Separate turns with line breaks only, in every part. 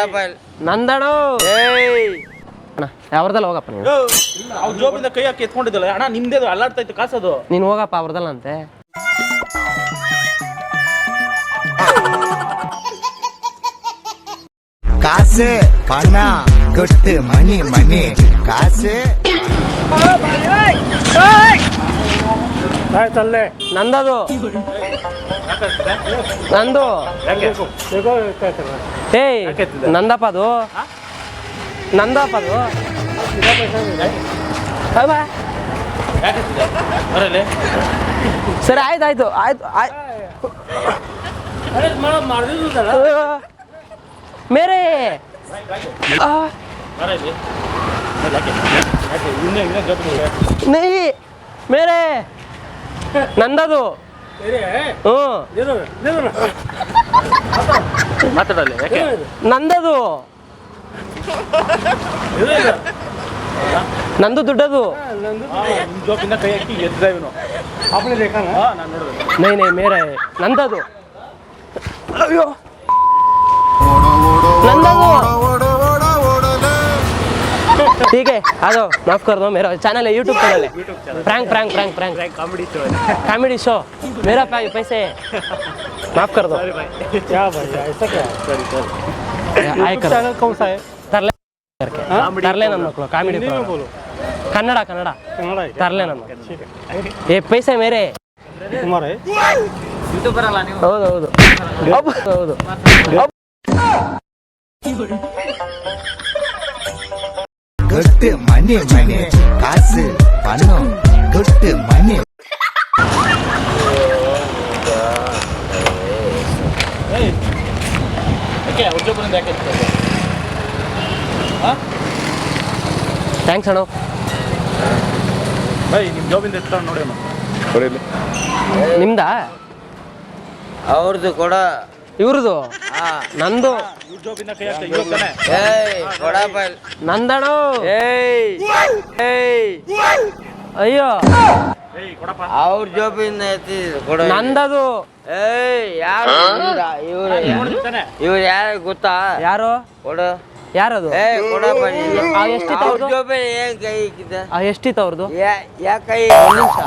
Mobile
ನಂದಣೋ ಅಣ್ಣ ಅವ್ರದಲ್ಲ ಹೋಗಪ್ಪ ನೀನು?
ಅವ್ರ ಜೋಬಿಂದ ಕೈ ಹಾಕಿ ಎತ್ಕೊಂಡಿದ್ದಲ್ಲ ಅಣ್ಣ ನಿಮ್ದೇ ಅಲ್ಲಾಡ್ತಾ ಇತ್ತು ಕಾಸದು.
ನೀನು ಹೋಗಪ್ಪ ಅವ್ರದಲ್ಲ ಅಂತೆ
ಕಾಸು ಪಣ ಕೊಟ್ಟು ಮನಿ ಮನಿ ಕಾಸು. காசு
ನಂದದು. ನಂದು. ಏಯ್ ನಂದಪ್ಪ ಅದು ನಂದಪ್ಪ ಅದು ಸರಿ ಆಯ್ತು ಆಯ್ತು ಆಯ್ತು ಆಯ್ತು ಮೇರೆ. ನೀ ಬರಲಿ ನಂದದು. ಮಾತಾಡಲ್ಲ
ಮಾತಾಡಲಿ ಯಾಕೆ?
ನಂದದು. ನಂದು ದುಡ್ಡದು. ನೈ ನೈ ಮೇರೆ. ನಂದದು. ಅಯ್ಯೋ. ನಂದದು. ठीक है आ जाओ माफ कर दो मेरा चैनल है यूट्यूब चैनल है prank prank prank prank
comedy show
comedy show मेरा पै- पैसे है माफ कर दो
क्या भाई ऐसा क्या सॉरी सॉरी
आय कर
चैनल कौन सा है
ತರ್ಲೆ करके ತರ್ಲೆ ನನ್ನ ಮಕ್ಕಳು ಕಾಮಿಡಿ
बोलो
ಕನ್ನಡ ಕನ್ನಡ
कन्नड़ है
ತರ್ಲೆ ನನ್ನ ಮಕ್ಕಳು
ठीक है
ಏ ಪೈಸೆ ಮೇರೆ
तुम्हारा है
ಹೌದು ಹೌದು ಅಬ್ಬ್, ಹೌದು ಅಬ್ಬ್.
கொட்டு மணி மணி காசு பணம் கொட்டு மணி
ಯಾಕೆ ಅವ್ರ ಜೋಬಿಂದ ಯಾಕೆ ಎತ್ಕೊಂಡೆ? ಹಾ
ಥ್ಯಾಂಕ್ಸ್ ಅಣ್ಣ
ಬೈ ನಿಮ್ಮ ಜೋಬಿಂದ ಎತ್ಕೊಂಡು ನೋಡಿ
ನಿಮ್ದಾ
ಅವ್ರದ್ದು ಕೊಡ
ಇವ್ರದು
ಹಾ
ನಂದು.
ಏಯ್ ಇಲ್ಲಿ.
ನಂದಣು.
ಏಯ್ ಏಯ್.
ಅಯ್ಯೋ.
ಅವ್ರ ಜೋಬಿಂದ ಐತಿ ಕೊಡ.
ನಂದದು.
ಏಯ್ ಯಾರು ಇವ್ರು ಇವ್ರು ಯಾರು? ಗೊತ್ತಾ?
ಯಾರು?
ಕೊಡು.
ಯಾರದು? ಎಷ್ಟಿತ್ತು ಏ
ಜೋಬಿ ಏನ್ ಕೈ ಇಕ್ಕಿದೆ
ಎಷ್ಟಿತ್ತು ಅವ್ರದ್ದು
ಯಾ- ಯಾಕ್ ಕೈ?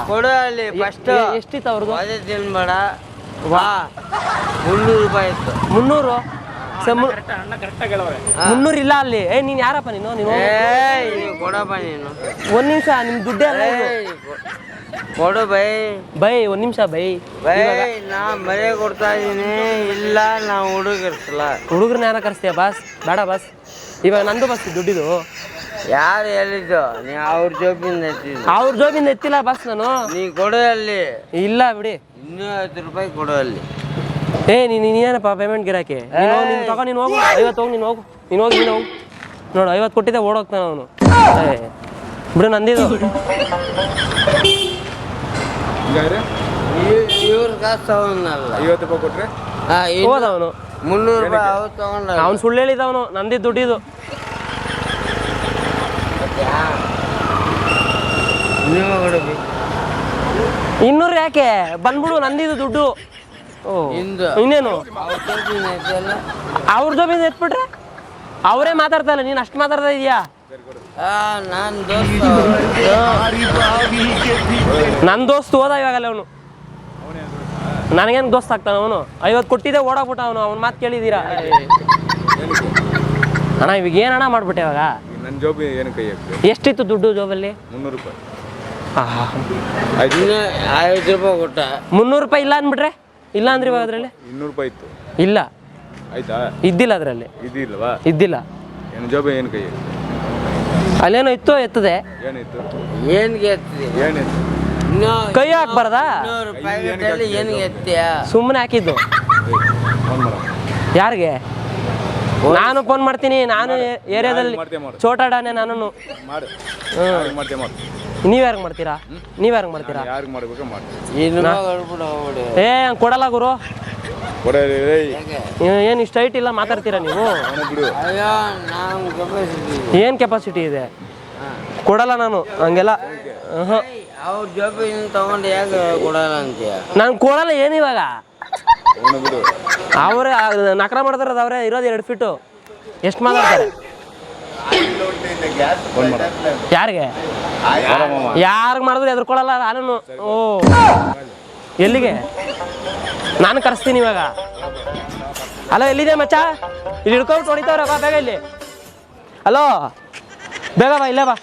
ಕೊಡು ಅಲ್ಲಿ ಫಸ್ಟ್
ಎಷ್ಟಿತ್ತು ಅವ್ರದ್ದು
ಅದೇ ತಿನ್ಬೇಡ. ವಾ. ಮುನ್ನೂರು ರೂಪಾಯಿ ಇತ್ತು.
ಮುನ್ನೂರು? ಮುನ್ನೂರು ಇಲ್ಲ ಅಲ್ಲಿ. ಏ ನೀನ್ ಯಾರಪ್ಪ ನೀನು? ನೀನು
ಕೊಡಪ್ಪ ನೀನು
ಒಂದ್ ನಿಮಿಷ ನಿಮ್ ದುಡ್ಡೇ ಅಲ್ಲ ಇದು.
ಕೊಡು. ಬೈ
ಬೈ ಒಂದ್ ನಿಮಿಷ ಬೈ
ಬೈ ನಾ ಮರೆ ಕೊಡ್ತಾ ಇದೀನಿ. ಇಲ್ಲ ನಾ ಹುಡುಗಿರ್ಸಲ್ಲ
ಹುಡುಗರನ್ನ ಯಾರ ಕರೆಸ್ತೀಯ ಬಾಸ್? ಬೇಡ ಬಾಸ್. ಇವಾಗ ನಂದು ಬಸ್ ದುಡ್ಡಿದು.
ಯಾರು ಹೇಳಿದ್ದು? ನೀ ಅವ್ರ ಜೋಬಿಂದ ಎತ್ತಿದ್ದು.
ಅವ್ರ ಜೋಬಿಂದ ಎತ್ತಿಲ್ಲ ಬಸ್ ನಾನು.
ನೀ ಕೊಡು ಅಲ್ಲಿ.
ಇಲ್ಲ ಬಿಡಿ.
ಇನ್ನೂ ಐವತ್ತು ರೂಪಾಯಿ ಕೊಡು ಅಲ್ಲಿ.
ಏ ನೀನು ಏನಪ್ಪ ಪೇಮೆಂಟ್ ಗಿರಾಕಿ? ನೀನು ಹೋಗ್, ನೀನು ತಗೋ ನೀನು ಹೋಗು. ಐವತ್ತು ಹೋಗಿ ನೀನು ಹೋಗು. ನೀನು ಹೋಗಿ ನೀನು ಹೋಗು. ನೋಡು ಐವತ್ತು ಕೊಟ್ಟಿದ್ದೆ ಓಡೋಗ್ತಾನೆ ಅವನು. ಏ ಬಿಡು ನಂದಿದು.
ಇವ್ರ ಕಾಸು ತಗೊಂಡಲ್ಲ.
ಐವತ್ತು ರೂಪಾಯಿ ಕೊಟ್ರೆ?
ಹೋದ ಅವನು
ಮುನ್ನೂರು ರೂಪಾಯಿ ಅವ್ರು ತಗೊಂಡ
ಅವ್ನು ಸುಳ್ಳು ಹೇಳಿದವನು ನಂದಿದ್ದು ದುಡ್ಡಿದು
ನೀವು ಕೊಡಬೇಕು
ಇನ್ನೂರು ಯಾಕೆ? ಬಂದ್ಬಿಡು ನಂದಿದು ದುಡ್ಡು. ಓ
ಇಂದು.
ಇನ್ನೇನು?
ಅವ್ರ ಜೋಬಿಂದ
ಎತ್ಬಿಟ್ರೆ? ಅವರೇ ಮಾತಾಡ್ತಾ ಇಲ್ಲ ನೀನು ಅಷ್ಟು ಮಾತಾಡ್ತಾ ಇದೀಯಾ?
ನನ್ ದೋಸ್ತ
ನನ್ನ ದೋಸ್ತ್ ಹೋದ ಇವಾಗಲ್ಲ ಅವನು. ನನಗೇನು ದೋಸ್ತ್ ಆಗ್ತಾನ ಅವನು? ಐವತ್ತು ಕೊಟ್ಟಿದ್ದೆ ಓಡಾಕ್ಬಿಟ್ಟ ಅವನು. ಅವ್ನ ಮಾತು ಕೇಳಿದ್ದೀರಾ? ಅಣ್ಣ ಇವಾಗ ಏನಣ್ಣ ಮಾಡ್ಬಿಟ್ಟೆ ಇವಾಗ?
ನನ್ನ ಜೋಬಿ ಏನು ಕೈ ಹಾಕ್ತೆ?
ಎಷ್ಟಿತ್ತು ದುಡ್ಡು ಜೋಬಲ್ಲಿ?
ಮುನ್ನೂರು ರೂಪಾಯಿ.
ಇನ್ನು ಐವತ್ತು ರೂಪಾಯಿ ಕೊಟ್ಟ.
ಮುನ್ನೂರು ರೂಪಾಯಿ ಇಲ್ಲ ಅಂದ್ಬಿಟ್ರೆ? ಇಲ್ಲ ಅಂದ್ರೆ ಇವಾಗ ಅದರಲ್ಲಿ?
ಇನ್ನೂರು ರೂಪಾಯಿ ಇತ್ತು.
ಇಲ್ಲ.
ಆಯ್ತಾ?
ಇದ್ದಿಲ್ಲ ಅದರಲ್ಲಿ?
ಇದಿಲ್ವಾ
ಇದ್ದಿಲ್ಲ.
ಏನು ಜೋಬಿ ಏನು ಕೈ?
ಅಲ್ಲೇನೋ ಇತ್ತು ಎತ್ತದೆ?
ಏನಿತ್ತು
ಏನ್ಗೆ
ಏನಿತ್ತು
ಕೈ ಹಾಕ್ಬಾರ್ದಾ
ಇನ್ನೂರು ಪ್ಯಾಕೆಟಲ್ಲಿ ಏನ್ಗೆ ಎತ್ತೀಯ
ಸುಮ್ಮನೆ ಹಾಕಿದ್ದು. ಯಾರಿಗೆ? ನಾನು ಫೋನ್ ಮಾಡ್ತೀನಿ ನಾನು ಏರಿಯಾದಲ್ಲಿ. ಚೋಟಾಡಾನೆ ನಾನು ನೀವ್ ಯಾರು ಮಾಡ್ತೀರಾ? ನೀವ್ ಯಾರಿಗೆ ಮಾಡ್ತೀರಾ? ಏ ಹಂಗ್ ಕೊಡಲ್ಲ ಗುರು. ಏನ್ ಇಷ್ಟ ಐಟ್ ಹೈಟ್ ಇಲ್ಲ ಮಾತಾಡ್ತೀರಾ ನೀವು?
ಏನ್ ನಾನು ಕೆಪಾಸಿಟಿ
ಏನು ಕೆಪಾಸಿಟಿ ಇದೆ? ಕೊಡಲ್ಲ ನಾನು ಹಂಗೆಲ್ಲ. ನಾನು ಕೊಡಲ್ಲ ಏನು ಇವಾಗ?
ಅವನು ಬಿಡು.
ಅವರೇ ನಕರ ಮಾಡ್ತಾರದ ಅವರೇ, ಇರೋದು ಎರಡು ಫೀಟು ಎಷ್ಟು ಮಾತಾಡ್ತಾರೆ? ಯಾರಿಗೆ? ಯಾರಿಗೆ ಮಾಡಿದ್ರೆ ಎದ್ರಕೊಳ್ಳಲ್ಲ ನಾನು ಓ. ಎಲ್ಲಿಗೆ? ನಾನು ಕರೆಸ್ತೀನಿ ಇವಾಗ. ಹಲೋ ಎಲ್ಲಿದೆ ಮಚ್ಚ? ಇಲ್ಲಿ ಹಿಡ್ಕೊಂಡು ಹೊಡಿತಾವ್ರೆ, ಬಾ, ಬೇಗ ಇಲ್ಲಿ. ಅಲೋ, ಬೇಗ ಬಾ, ಇಲ್ಲೇ ಬಾ.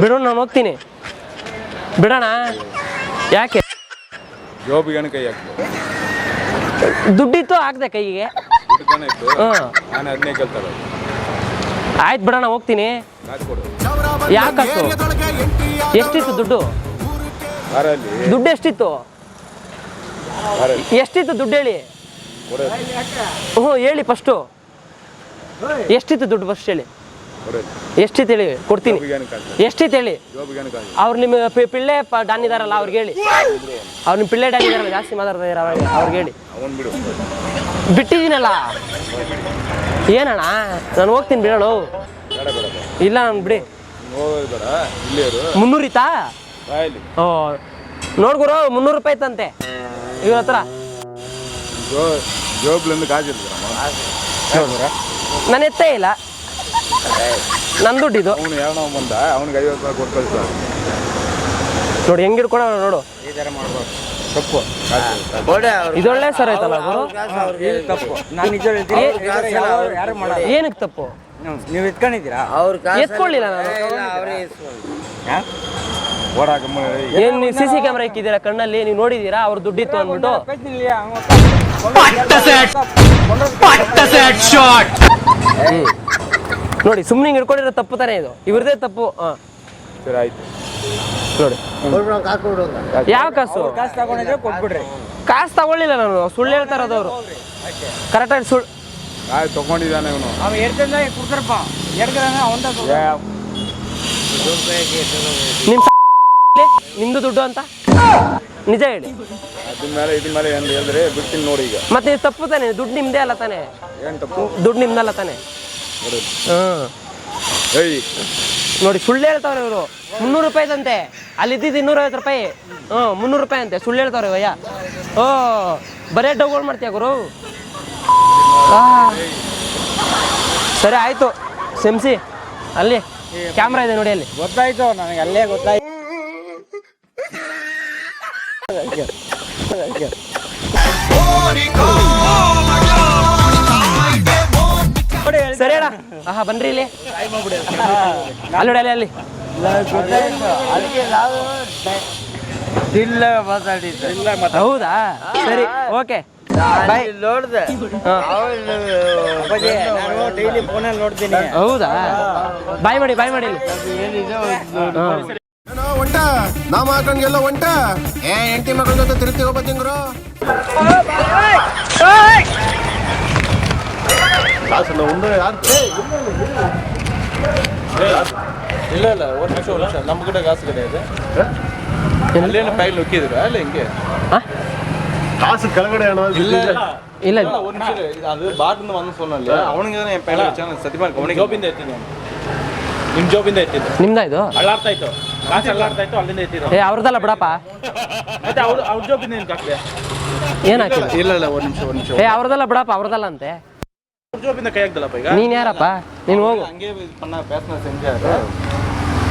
ಬಿಡೋಣ ನಾನು ಹೋಗ್ತೀನಿ. ಬಿಡೋಣ? ಯಾಕೆ?
ಜಾಬಿಗೆ ಏನು ಕೈ ಹಾಕ್ಬೇಕು
ದುಡ್ಡಿತ್ತು ಹಾಕ್ದೆ ಕೈಗೆ.
ದುಡ್ಡು ಇತ್ತು? ನಾನು ಅದನ್ನೇ ಕೇಳ್ತಾರೆ
ಆಯ್ತು ಬಿಡೋಣ ಹೋಗ್ತೀನಿ.
ಕಾಸು ಕೊಡು.
ಯಾಕಷ್ಟು ಎಷ್ಟಿತ್ತು ದುಡ್ಡು?
ಕಾರಲ್ಲಿ
ದುಡ್ಡು ಎಷ್ಟಿತ್ತು?
ಕಾರಲ್ಲಿ
ಎಷ್ಟಿತ್ತು ದುಡ್ಡು ಹೇಳಿ?
ಓಹ್
ಹ್ಞೂ ಹೇಳಿ ಫಸ್ಟು ಎಷ್ಟಿತ್ತು ದುಡ್ಡು ಫಸ್ಟ್ ಹೇಳಿ? ಎಷ್ಟಿತ್ತು ಹೇಳಿ? ಕೊಡ್ತೀನಿ. ಎಷ್ಟು ಹೇಳಿ? ಅವ್ರು ನಿಮ್ಮ ಪಿಳ್ಳೆ ಡಾನ್ ಇದಾರಲ್ಲ ಅವ್ರಿಗೆ ಹೇಳಿ. ಅವ್ರ ನಿಮ್ಮ ಪಿಳ್ಳೆ ಡಾನ್ ಇದಾರಲ್ಲ ಜಾಸ್ತಿ ಮಾತಾಡ್ತಾ ಅವ್ರಿಗೆ ಅವ್ರಿಗೆ ಹೇಳಿ. ಬಿಟ್ಟಿದ್ದೀನಲ್ಲ? ಏನಣ್ಣ? ನಾನು ಹೋಗ್ತೀನಿ ಬಿಡೋಣ
ಬೇಡ ಬೇಡ ಬೇಡ.
ಇಲ್ಲ ನಾನು ಬಿಡಿ. ಮುನ್ನೂರಿತಾ ಓ ನೋಡ್ಗುರು ಮುನ್ನೂರು ರೂಪಾಯಿ ಇತ್ತಂತೆ. ಇವ್ರ ಹತ್ರ. ನನ್ನ ಎತ್ತೇ ಇಲ್ಲ. ನನ್ನ ಇದು
ಅವನು ಯಾವನೋ ಬಂದ ಅವ್ನಿಗೆ ಐವತ್ತು ರೂಪಾಯಿ ಕೊಟ್ಟು ಕಳಿಸ್ತಾನೆ
ನೋಡಿ ಹೆಂಗ್ ಹಿಡ್ಕೊಳ ನೋಡು.
ತಪ್ಪು
ಇದೊಳ್ಳೆ ಸರ್ ಐತಲ್ಲ ಗುರು?
ತಪ್ಪು ನಾನು ನಿಜ ಹೇಳ್ತೀನಿ ಯಾರು ಮಾಡಲ್ಲ.
ಏನಕ್ಕೆ ತಪ್ಪು?
ನೀವು ಇಟ್ಕೊಂಡಿದ್ದೀರಾ
ಅವ್ರ
ಎತ್ಕೊಳ್ಳಿಲ್ಲ ನಾನು.
ಅವರೇ
ಓಡಾಕಮ್ಮ
ಏನ್ ನೀವು ಸಿ ಸಿ ಕ್ಯಾಮ್ರಾ ಇಕ್ಕಿದ್ದೀರಾ ಕಣ್ಣಲ್ಲಿ? ನೀವು ನೋಡಿದೀರಾ ಅವ್ರ ದುಡ್ಡಿತ್ತು ಅಂದ್ಬಿಟ್ಟು? ಹ್ಮ್. ನೋಡಿ ಸುಮ್ಮನೆ ಹಿಂಗೆ ಹಿಡ್ಕೊಂಡಿರೋ ತಪ್ಪು ತಾನೇ ಇದು. ಇವ್ರದೇ ತಪ್ಪು. ಹಾಂ.
ಸರಿ ಆಯ್ತು.
ನೋಡಿ. ಯಾವ ಕಾಸು?
ಕಾಸು ತಗೊಂಡಿದ್ರೆ ಕೊಟ್ಬಿಡ್ರಿ.
ಕಾಸು ತಗೊಳ್ಳಿಲ್ಲ ನಾನು. ಸುಳ್ಳು ಹೇಳ್ತಾ ಇರೋದು ಅವರು. ಕರೆಕ್ಟಾಗಿ ಸುಳ್ಳು
ಕಾಸು ತಗೊಂಡಿದ್ದಾನೆ ಇವನು.
ಅವ ಎಡ್ಕಂದ ಕೊಡ್ತಾರಪ್ಪ ಎಡ್ಕಂದ ಅವಂದ
ನಿಮ್ಮ ನಿಮ್ದು ದುಡ್ಡು ಅಂತ? ನಿಜ ಹೇಳಿ.
ಅದ್ರ ಮೇಲೆ ಇದ್ರ ಮೇಲೆ ಏನು ಹೇಳಿದ್ರೆ ಬಿಡ್ತೀನಿ ನೋಡಿ ಈಗ.
ಮತ್ತೆ ಇದು ತಪ್ಪು ತಾನೆ? ದುಡ್ಡು ನಿಮ್ದೇ ಅಲ್ಲ ತಾನೆ?
ಏನು ತಪ್ಪು?
ದುಡ್ಡು ನಿಮ್ದಲ್ಲ ತಾನೆ?
ನೋಡು
ಹಾಂ
ಏಯ್
ನೋಡಿ ಸುಳ್ಳು ಹೇಳ್ತಾವ್ರೆ ಇವರು. ಮುನ್ನೂರು ರೂಪಾಯಿ ಅಂತೆ ಅಲ್ಲಿ ಇದ್ದಿದ್ದು ಇನ್ನೂರೈವತ್ತು ರೂಪಾಯಿ. ಹ್ಞೂ ಮುನ್ನೂರು ರೂಪಾಯಿ ಅಂತೆ. ಸುಳ್ಳು ಹೇಳ್ತಾವ್ರೆ ಇವಯ್ಯ ಓ ಬರೇ ಡೌಗಳು ಮಾಡ್ತೀಯ ಗುರು. ಸರಿ ಆಯಿತು. ಸೆಮ್ಸಿ ಅಲ್ಲಿ ಕ್ಯಾಮ್ರಾ ಇದೆ ನೋಡಿ ಅಲ್ಲಿ.
ಗೊತ್ತಾಯ್ತು ನನಗೆ ಅಲ್ಲೇ ಗೊತ್ತಾಯ್ತು.
ಸರಿ ಅಣ್ಣ ಆಹಾ ಬನ್ರಿ ಇಲ್ಲಿ. ಅಲ್ಲಿ ನೋಡಿ ಅಲ್ಲಿ ಅಲ್ಲಿ.
ಇಲ್ಲ ಮಾತಾಡಿದ್ದೆ.
ಹೌದಾ? ಸರಿ ಓಕೆ. ಬಾಯ್
ನೋಡ್ದೆ.
ನಾನು ಡೈಲಿ ಫೋನಲ್ಲಿ ನೋಡ್ತೀನಿ.
ಹೌದಾ? ಬಾಯ್ ಮಾಡಿ ಬಾಯ್ ಮಾಡಿ ಹಾ.
ಒಂಟ? ನಾ ಮಾಡ್ಕೊಂಡ್ಗೆಲ್ಲ ಒಂಟ? ಏ ಹೆಂಡತಿ ಮಕ್ಕಳ ಜೊತೆ ತಿರುಗಿ ಹೋಗ್ಬತ್ತೀಂಗ್ರು
ಇಲ್ಲ ಇಲ್ಲ ಒಂದು ನಿಮಿಷ ಒಂದು ನಿಮಿಷ ನಮ್ಮ ಕಡೆ ಕಾಸು ಕಡೆ ಇದೆ ಅಲ್ಲೇನು ಪೈಲ್ ನುಕ್ಕಿದ್ರು ಅಲ್ಲ ಹಿಂಗೆ
ಆ?
ಕಾಸು ಕೆಳಗಡೆ
ಇಲ್ಲ
ಇಲ್ಲ
ಇಲ್ಲ ಒಂದು ನಿಮಿಷ ಇದು ಅದು ಬಾಟ್ನ ಒಂದು ಫೋನಲ್ಲಿ ಅವನಿಗೆ ಪೈಲ್ ಸತಿ ಮಾಡಿ ಅವನಿಗೆ
ಜೋಬಿಂದ ಎತ್ತಿದ್ದು ನಿಮ್ಮ ಜೋಬಿಂದ ಎತ್ತಿದ್ದು
ನಿಮ್ದಾ ಇದು
ಅಳ್ಳಾಡ್ತಾ ಇತ್ತು ಕಾಸು ಅಳ್ಳಾಡ್ತಾ ಇತ್ತು ಅಲ್ಲಿಂದ ಎತ್ತಿದ್ದು
ಏ ಅವ್ರದ್ದಲ್ಲ ಬಿಡಪ್ಪ
ಮತ್ತೆ ಅವ್ರು ಅವ್ರ ಜೋಬಿಂದ ಏನು ಹಾಕಿದೆ
ಏನ್ ಹಾಕಿಲ್ಲ
ಇಲ್ಲ ಇಲ್ಲ ಒಂದು ನಿಮಿಷ ಒಂದು ನಿಮಿಷ
ಏ ಅವ್ರದ್ದಲ್ಲ ಬಿಡಪ್ಪ ಅವ್ರದ್ದಲ್ಲ ಅಂತೆ
ಅವ್ರ ಜೋಬಿಂದ ಕೈ ಹಾಕ್ದಲ್ಲಪ್ಪ ಈಗ?
ನೀನ್ ಯಾರಪ್ಪ? ನೀನ್ ಹೋಗು.
ಹಂಗೆ ಪನ್ನ ಪೇಸ್ನ ಸಂಜೆ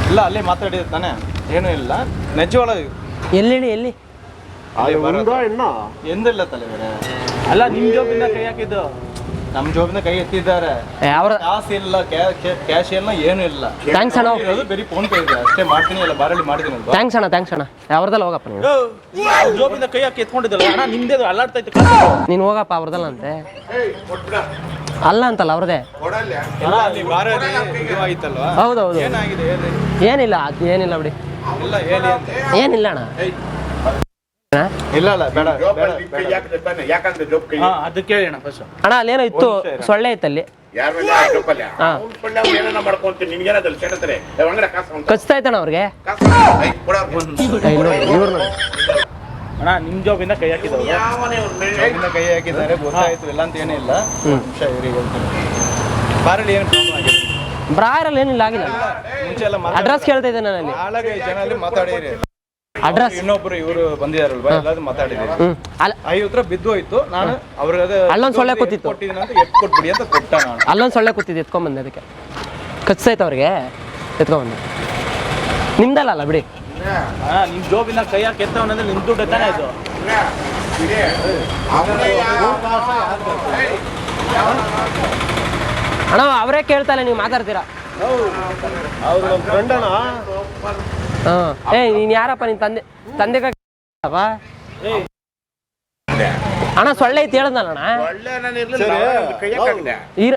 ಇಲ್ಲ ಅಲ್ಲೇ ಮಾತಾಡಿದ ತಾನೆ. ಏನೂ ಇಲ್ಲ. ನಿಜವಾಳ
ಎಲ್ಲಿ ಹೇಳಿ ಎಲ್ಲಿ?
ಎಂದಿಲ್ಲ ತಲೆವರೆ
ಅಲ್ಲ ನಿಮ್ಮ ಜೋಬಿಂದ ಕೈ ಹಾಕಿದ್ದು.
ನಮ್ಮ ಜೋಬಿಂದ ಕೈ ಎತ್ತಿದ್ದಾರೆ.
ಯಾವ ಅವ್ರ
ಕಾಸು ಇಲ್ಲ ಕ್ಯಾಶ್ ಇಲ್ಲ ಏನೂ ಇಲ್ಲ.
ಥ್ಯಾಂಕ್ಸ್ ಅಣ್ಣ.
ಇರೋದು ಬರೀ ಫೋನ್ ಪೇ ಇದೆ. ಅಷ್ಟೇ ಮಾಡ್ತೀನಿ ಇಲ್ಲ ಬಾರಲ್ಲಿ ಮಾಡ್ತೀನಿ ಅಲ್ವಾ?
ಥ್ಯಾಂಕ್ಸ್ ಅಣ್ಣ ಥ್ಯಾಂಕ್ಸ್ ಅಣ್ಣ. ಏ, ಹೋಗಪ್ಪ
ನೀವು ಜೋಬಿಂದ ಕೈ ಹಾಕಿ ಎತ್ಕೊಂಡಿದ್ದಲ್ಲ ಅಣ್ಣ ನಿಮ್ದೇ ಅಲ್ಲಾಡ್ತಾ ಇತ್ತು
ನೀನು ಹೋಗಪ್ಪ ಅವ್ರದಲ್ಲ ಅಂತೆ. ಅಲ್ಲ ಅಂತಲ್ಲ ಅವ್ರದೇ ಹೌದೌದು. ಏನಿಲ್ಲ ಅದ್ ಏನಿಲ್ಲ ಬಿಡಿ. ಏನಿಲ್ಲ ಅಣ್ಣ. ಅಣ್ಣ?
ಇಲ್ಲ ಇಲ್ಲ ಬೇಡ ಬೇಡ ಬೇಡ
ಹಾ ಅದು ಕೇಳಿ ಅಣ್ಣ ಫಸ್ಟ್
ಅಣ್ಣ ಅಲ್ಲೇನೋ ಇತ್ತು ಸೊಳ್ಳೆ ಇತ್ತಲ್ಲಿ ಕಚ್ತಾ ಇತ್ತಣ್ಣ ಅವ್ರಿಗೆ.
ಅಣ್ಣ ನಿಮ್ಮ ಜೋಬಿಂದ ಕೈ
ಹಾಕಿದ್ದಾರೆ ಕೈ ಹಾಕಿದ್ದಾರೆ ಗೊತ್ತಾಯ್ತು ಇಲ್ಲ. ಅಂತ ಏನಿಲ್ಲ ಇಲ್ಲ ಬಾರಲ್ಲಿ ಏನು ಪ್ರಾಬ್ಲಮ್ ಆಗಿದೆ?
ಬ್ರಾಯರಲ್ಲಿ ಏನಿಲ್ಲ ಆಗಿಲ್ಲ.
ಮುಂಚೆ
ಅಡ್ರೆಸ್ ಕೇಳ್ತಾ ಇದ್ದೆ ನಾನು ಅಲ್ಲಿ.
ನಾಲ್ಕೈದು ಜನ ಅಲ್ಲಿ ಮಾತಾಡಿರಿ.
ಅಡ್ರೆಸ್
ಇನ್ನೊಬ್ರು ಇವರು ಬಂದಿದಾರಲ್ವಾ ಎಲ್ಲಾದ್ರು
ಮಾತಾಡಿದ್ರು ಐ
ಹತ್ರ ಬಿದ್ದು ಹೋಯ್ತು ನಾನು ಅವ್ರಿಗೆ
ಅಲ್ಲೊಂದು ಸೊಳ್ಳೆ ಕೂತಿತ್ತು.
ಕೊಟ್ಟಿದ್ದೀನಿ ಅಂತ ಎತ್ ಕೊಟ್ಬಿಡಿ ಅಂತ ಕೊಟ್ಟ ನಾನು.
ಅಲ್ಲೊಂದು ಸೊಳ್ಳೆ ಕೂತಿದ್ದು ಎತ್ಕೊಂಬಂದೆ ಅದಕ್ಕೆ. ಕಚ್ಚಾಯ್ತು ಅವ್ರಿಗೆ. ಎತ್ಕೊಂಬಂದೆ ನಿಮ್ದಲ್ಲ ಅಲ್ಲ ಬಿಡಿ.
ನಿಮ್ ಜೋಬಿನ ಕೈ ಹಾಕಿ ಎತ್ತವನಂದ್ರೆ ನಿಮ್ ದುಡ್ಡು ತಾನೇ ಇದು?
ಅಣ್ಣ ಅವರೇ ಕೇಳ್ತಾಯಿಲ್ಲ ನೀವು ಮಾತಾಡ್ತೀರಾ?
ಅವ್ರ ನಮ್ಮ ಫ್ರೆಂಡ್ ಅಣ್ಣ.
ಹಾಂ. ಏ ನೀನು ಯಾರಪ್ಪ ನಿನ್ನ ತಂದೆ ತಂದೆ ಅಣ್ಣ ಸೊಳ್ಳೆ ಐತಿ ಹೇಳದ್ನಲ್ಲ ಅಣ್ಣ. ಇರ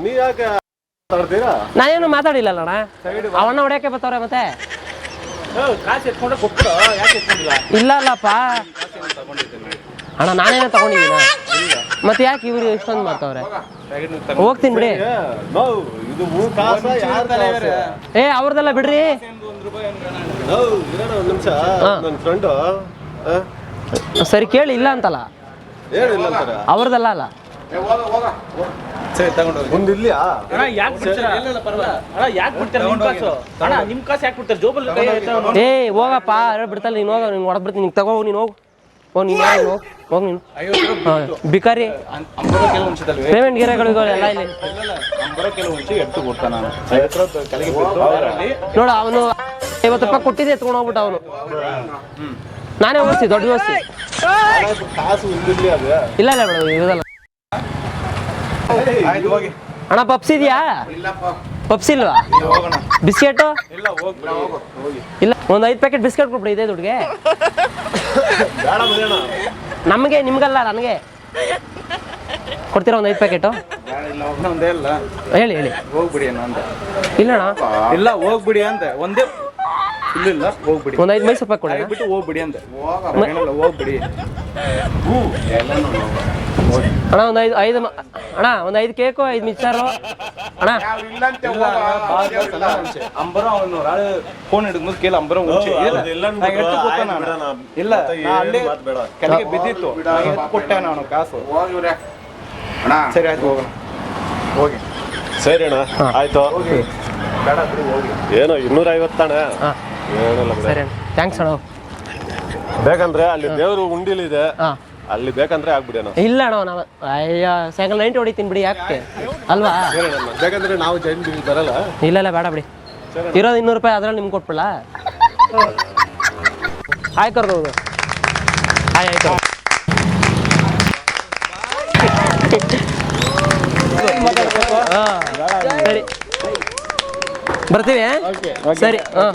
ನೀ ಯಾಕೆ
ನಾನೇನು ಮಾತಾಡಿಲ್ಲ ಅಣ್ಣ. ಅವಣ್ಣ ಹೊಡ್ಯಾಕೆ ಬರ್ತಾವ್ರೆ ಮತ್ತೆ? ಇಲ್ಲ ಅಲ್ಲಪ್ಪ. ಅಣ್ಣ ನಾನೇನೋ ತಗೊಂಡಿದ್ದೀನ? ಮತ್ತೆ ಯಾಕೆ ಇವ್ರು ಇಷ್ಟೊಂದು ಮಾಡ್ತಾವ್ರೆ ಹೋಗ್ತೀನಿ ಬಿಡಿ. ಏ ಅವ್ರದೆಲ್ಲ ಬಿಡ್ರಿ.
ನಿಮಿಷ. ನನ್ನ ಫ್ರೆಂಡು
ಸರಿ ಕೇಳಿ ಇಲ್ಲ ಅಂತಲ್ಲ?
ಹೇಳಿಲ್ಲ ಅಂತಾರೆ.
ಅವ್ರದಲ್ಲ ಅಲ್ಲ?
ಸರಿ
ಇಲ್ಲಿಯಾ
ಯಾಕೆ ಬಿಡ್ತೀರಾ? ಅಣ್ಣ ಯಾಕೆ ಬಿಡ್ತಾರೆ ನಿಮ್ಮ ಕಾಸು? ಅಣ್ಣ ನಿಮ್ಮ ಕಾಸು ಯಾಕೆ ಬಿಡ್ತಾರೆ? ಜೋಬಲ್ಲಿ
ಏ ಹೋಗಪ್ಪ ಬಿಡ್ತಲ್ಲ ನೀನು ಹೋಗ ನೀನು ಹೊಡೆದ್ಬಿಡ್ತೀನಿ ನೀನು ತಗೋ ನೀನು ಹೋಗು. ಹೋಗಿ ನೀನು ಹೋಗು ಹೋಗಿ ನೀನು ಹಾಂ ಬಿಕಾರಿ
ಅಂಬರೋ ಕೆಲವು ಉಂಚಿದಲ್ವೇ
ಪೇಮೆಂಟ್ ಗಿರಗಳು ಎಲ್ಲ ಇಲ್ಲಿ. ನೋಡ ಅವನು ಐವತ್ತು ರೂಪಾಯಿ ಕೊಟ್ಟಿದ್ದೆ ಎತ್ಕೊಂಡು ಹೋಗ್ಬಿಟ್ಟ ಅವನು. ನಾನೇ ಓಡಿಸಿ ದೊಡ್ಡ ಓದಿಸಿ
ಕಾಸು ಇಲ್ಲಿ
ಇಲ್ಲ ಮೇಡಮ್ ಇರೋದಲ್ಲ. ಅಣ್ಣ ಪಪ್ಸ್ ಇದೆಯಾ? ಪಪ್ಸಿ ಇಲ್ವಾ? ಬಿಸ್ಕೆಟು?
ಇಲ್ಲ ಹೋಗ್ಬಿಡಿ ಹೋಗಿ.
ಇಲ್ಲ ಒಂದು ಐದು ಪ್ಯಾಕೆಟ್ ಬಿಸ್ಕೆಟ್ ಕೊಟ್ಬಿಡಿ ಇದೆ
ಮನೇನ
ನಮಗೆ ನಿಮ್ಗಲ್ಲ ನನಗೆ. ಕೊಡ್ತೀರಾ ಒಂದು ಐದು ಪ್ಯಾಕೆಟು
ಒಂದೇ ಇಲ್ಲ
ಹೇಳಿ ಹೇಳಿ.
ಹೋಗ್ಬಿಡಿ ಏನೋ ಅಂತ
ಇಲ್ಲ ಅಣ್ಣ
ಇಲ್ಲ ಹೋಗ್ಬಿಡಿ ಅಂತ ಒಂದೇ ಇಲ್ಲ ಹೋಗ್ಬಿಡಿ.
ಒಂದು ಐದು ಮೈಸೂರು ರೂಪಾಯಿ ಕೊಡಿ
ಬಿಟ್ಟು ಹೋಗ್ಬಿಡಿ ಅಂತ ಹೋಗ್ಬಿಡಿ.
ಅಣ್ಣ ಒಂದು ಐದು ಐದು ಅಣ್ಣ ಒಂದು ಐದು ಕೇಕು ಐದು ಮಿಕ್ಸರು. ಅಣ್ಣ.
ಅಂಬರ ಅವನು ರಾಳೆ ಫೋನ್ ಹಿಡಿದ್ಮೇಲೆ ಕೇಳ ಅಂಬರ ಮುಂಚೆ ಇಲ್ಲ ಅಲ್ಲೇ. ಕೆಳಗೆ ಬಿದ್ದಿತ್ತು ಕೊಟ್ಟೆ ನಾನು ಕಾಸು ಸರಿ ಆಯ್ತು ಹೋಗೋಣ ಹೋಗಿ
ಸರಿ ಅಣ್ಣ. ಆಯ್ತು ಏನೋ ಇನ್ನೂರ ಏನಿಲ್ಲ ಬಿಡ
ಸರಿ ಥ್ಯಾಂಕ್ಸ್ ಅಣ್ಣ.
ಬೇಕಂದ್ರೆ ಅಲ್ಲಿ ದೇವ್ರು ಉಂಡಿಲಿದೆ.
ಹಾಂ.
ಅಲ್ಲಿ ಬೇಕಂದ್ರೆ ಆಗ್ಬಿಡಿ ಅಣ್ಣ.
ಇಲ್ಲ ಅಣ್ಣ ನಾವು ಅಯ್ಯ ಸಾಯಂಕಾಲ ನೈಂಟಿ ಹೊಡಿತೀನಿ ಬಿಡಿ ಯಾಕೆ? ಅಲ್ವಾ?
ಬೇಕಂದ್ರೆ ನಾವು ಜೈನ್ ಬರಲ್ಲ.
ಇಲ್ಲ ಇಲ್ಲ ಬೇಡ ಬಿಡಿ. ಇರೋದು ಇನ್ನೂರು ರೂಪಾಯಿ ಅದ್ರಲ್ಲಿ ನಿಮ್ಗೆ ಕೊಟ್ಬಿಡಲ್ಲ ಆಯ್ತು ಕರ್ದು ಹಾಯ್ ಆಯ್ತು ಹಾಂ ಸರಿ. ಬರ್ತೀವಿ ಸರಿ ಹಾಂ.